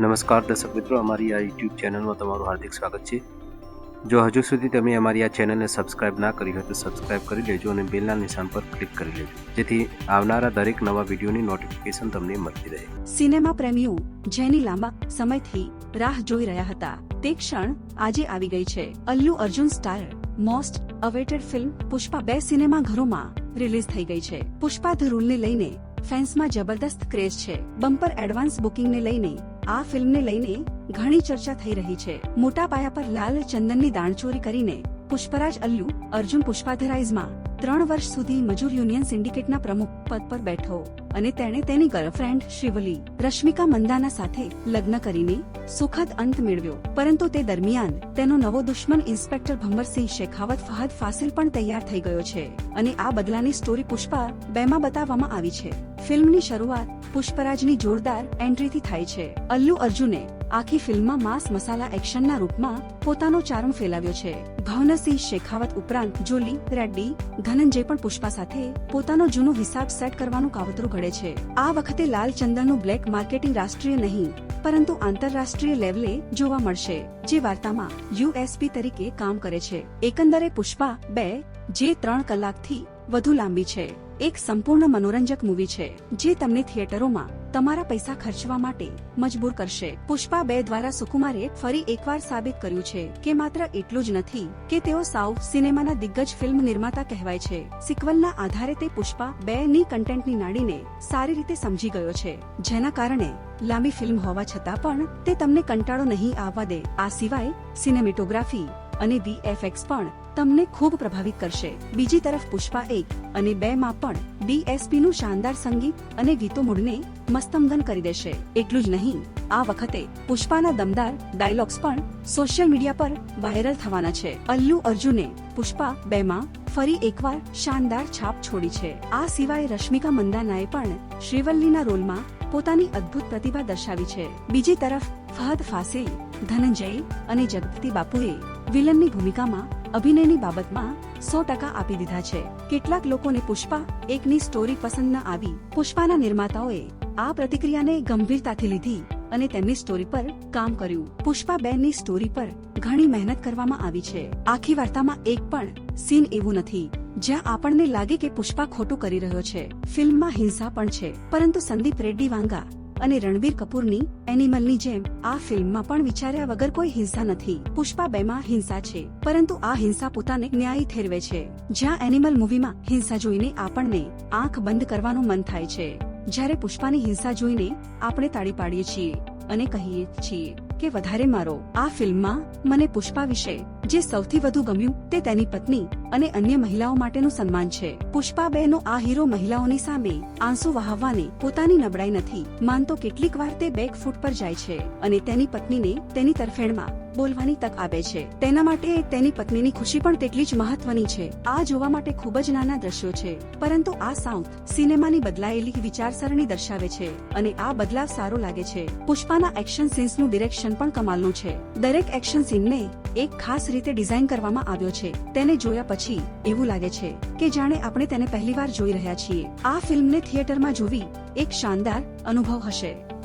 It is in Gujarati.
નમસ્કાર દર્શક મિત્રો, અમારી આ યુટ્યુબ ચેનલમાં તમારું હાર્દિક સ્વાગત છે. જો હજુ સુધી તમે અમારી આ ચેનલને સબસ્ક્રાઇબ ના કરી હોય તો સબસ્ક્રાઇબ કરી લેજો અને બેલના નિશાન પર ક્લિક કરી લેજો. જેથી આવનારા દરેક નવા વિડીયોની નોટિફિકેશન તમને મળતી રહે. સિનેમા પ્રેમીઓ જેની લાંબા સમયથી રાહ જોઈ રહ્યા હતા, તે ક્ષણ આજે આવી ગઈ છે. Allu Arjun star most awaited film Pushpa બે સિનેમા ઘરોમાં રિલીઝ થઈ ગઈ છે. પુષ્પા ધ રૂલને લઈને ફેન્સમાં જબરદસ્ત ક્રેઝ છે. બમ્પર એડવાન્સ બુકિંગને લઈને આ ફિલ્મને લઈને ઘણી ચર્ચા થઈ રહી છે. મોટા પાયા પર લાલ ચંદનની દાણચોરી કરીને પુષ્પરાજ અલ્લુ, અર્જુન પુષ્પાધરાઇઝમાં ત્રણ વર્ષ સુધી મજૂર યુનિયન સિન્ડિકેટના પ્રમુખ પદ પર બેઠો અને તેણે તેની ગર્લફ્રેન્ડ શિવલી રશ્મિકા મંદાના સાથે લગ્ન કરીને સુખદ અંત મેળવ્યો. પરંતુ તે દરમિયાન તેનો નવો દુશ્મન ઇન્સ્પેક્ટર ભંબરસિંહ શેખાવત ફહદ ફાસિલ પણ તૈયાર થઈ ગયો છે અને આ બદલાની સ્ટોરી પુષ્પા બેમાં બતાવવામાં આવી છે. ફિલ્મની શરૂઆત પુષ્પરાજની જોરદાર એન્ટ્રીથી થાય છે. અલ્લુ અર્જુને આખી ફિલ્મમાં માસ મસાલા એક્શનના રૂપમાં પોતાનો ચાર્મ ફેલાવ્યો છે. ભવનસિંહ શેખાવત ઉપરાંત જોલી, રેડ્ડી ધનંજય પણ પુષ્પા સાથે પોતાનો જૂનો હિસાબ સેટ કરવાનું કાવતરું ઘડે છે. આ વખતે લાલ ચંદનનું બ્લેક માર્કેટિંગ રાષ્ટ્રીય નહીં, પરંતુ આંતરરાષ્ટ્રીય લેવલે જોવા મળશે, જે વાર્તામાં યુએસપી તરીકે કામ કરે છે. એકંદરે પુષ્પા બે, જે ત્રણ કલાકથી વધુ લાંબી છે. એક સંપૂર્ણ મનોરંજક મૂવી છે, જે તમને થિયેટરોમાં તમારા પૈસા ખર્ચવા માટે મજબૂર કરશે. પુષ્પા બે દ્વારા સુકુમારે ફરી એકવાર સાબિત કર્યું છે કે માત્ર એટલું જ નથી કે તેઓ સાઉથ સિનેમાના દિગ્ગજ ફિલ્મ નિર્માતા કહેવાય છે. સિક્વલના આધારે તે પુષ્પા બે ની કન્ટેન્ટની નાડીને સારી રીતે સમજી ગયો છે. જેના કારણે લાંબી ફિલ્મ હોવા છતાં પણ તે તમને કંટાળો નહીં આવવા દે. આ સિવાય સિનેમેટોગ્રાફી અને વીએફએક્સ પણ તમને ખૂબ પ્રભાવિત કરશે. બીજી તરફ પુષ્પા એક અને બે માં પણ ડીએસપી નું શાનદાર સંગીત અને ગીતો મૂળને મસ્તમગન કરી દેશે. એટલું જ નહીં, આ વખતે પુષ્પાના દમદાર ડાયલોગ્સ પણ સોશિયલ મીડિયા પર વાયરલ થવાના છે. અલ્લુ અર્જુને પુષ્પા બે માં ફરી એકવાર શાનદાર છાપ છોડી છે. આ સિવાય રશ્મિકા મંદાનાએ પણ શ્રીવલ્લીના રોલમાં પોતાની અદ્ભુત પ્રતિભા દર્શાવી છે. બીજી તરફ ફહદ ફાસે ધનંજય અને જગપતિ બાપુએ વિલનની ભૂમિકામાં, અભિનયની બાબતમાં સો ટકા આપી દીધા છે. કેટલાક લોકોને પુષ્પા એકની સ્ટોરી પસંદ ન આવી. પુષ્પાના નિર્માતાઓએ આ પ્રતિક્રિયાને ગંભીરતાથી લીધી અને તેમની સ્ટોરી પર કામ કર્યું. પુષ્પા બે ની સ્ટોરી પર ઘણી મહેનત કરવામાં આવી છે. આખી વાર્તામાં એક પણ સીન એવું નથી. જ્યાં આપણને લાગે કે પુષ્પા ખોટું કરી રહ્યો છે. ફિલ્મમાં હિંસા પણ છે. પરંતુ સંદીપ રેડ્ડી વાંગા અને રણબીર કપૂરની એનિમલની જેમ આ ફિલ્મમાં પણ વિચાર્યા વગર કોઈ હિંસા નથી. પુષ્પા બે માં હિંસા છે, પરંતુ આ હિંસા પોતાને ન્યાયી ઠેરવે છે. જ્યાં એનિમલ મૂવીમાં હિંસા જોઈને આપણને આંખ બંધ કરવાનું મન થાય છે. જ્યારે પુષ્પાની હિંસા જોઈને આપણે તાળી પાડીએ છીએ અને કહીએ છીએ કે વધારે મારો. આ ફિલ્મમાં મને પુષ્પા વિશે જે સૌથી વધુ ગમ્યું તે તેની પત્ની અને અન્ય મહિલાઓ માટેનું સન્માન છે. પુષ્પા બે આ હીરો મહિલાઓની સામે આંસુ વહાવવાની પોતાની નબળાઈ નથી. માનતો કેટલીક વાર તે બેક ફૂટ પર જાય છે અને તેની પત્નીને તેની તરફેણમાં બોલવાની તક આપે છે. તેના માટે તેની પત્નીની ખુશી પણ તેટલી જ મહત્વની છે. આ જોવા માટે ખૂબ જ નાના દ્રશ્યો છે. પરંતુ આ સાઉથ સિનેમાની બદલાયેલી વિચારસરણી દર્શાવે છે અને આ બદલાવ સારો લાગે છે. પુષ્પાના એક્શન સીન્સનું ડિરેક્શન પણ કમાલનું છે. દરેક એક્શન સીનને એક ખાસ રીતે ડિઝાઇન કરવામાં આવ્યો છે. તેને જોયા પછી એવું લાગે છે કે જાણે આપણે તેને પહેલીવાર જોઈ રહ્યા છીએ. આ ફિલ્મને થિયેટરમાં જોવી એક શાનદાર અનુભવ હશે.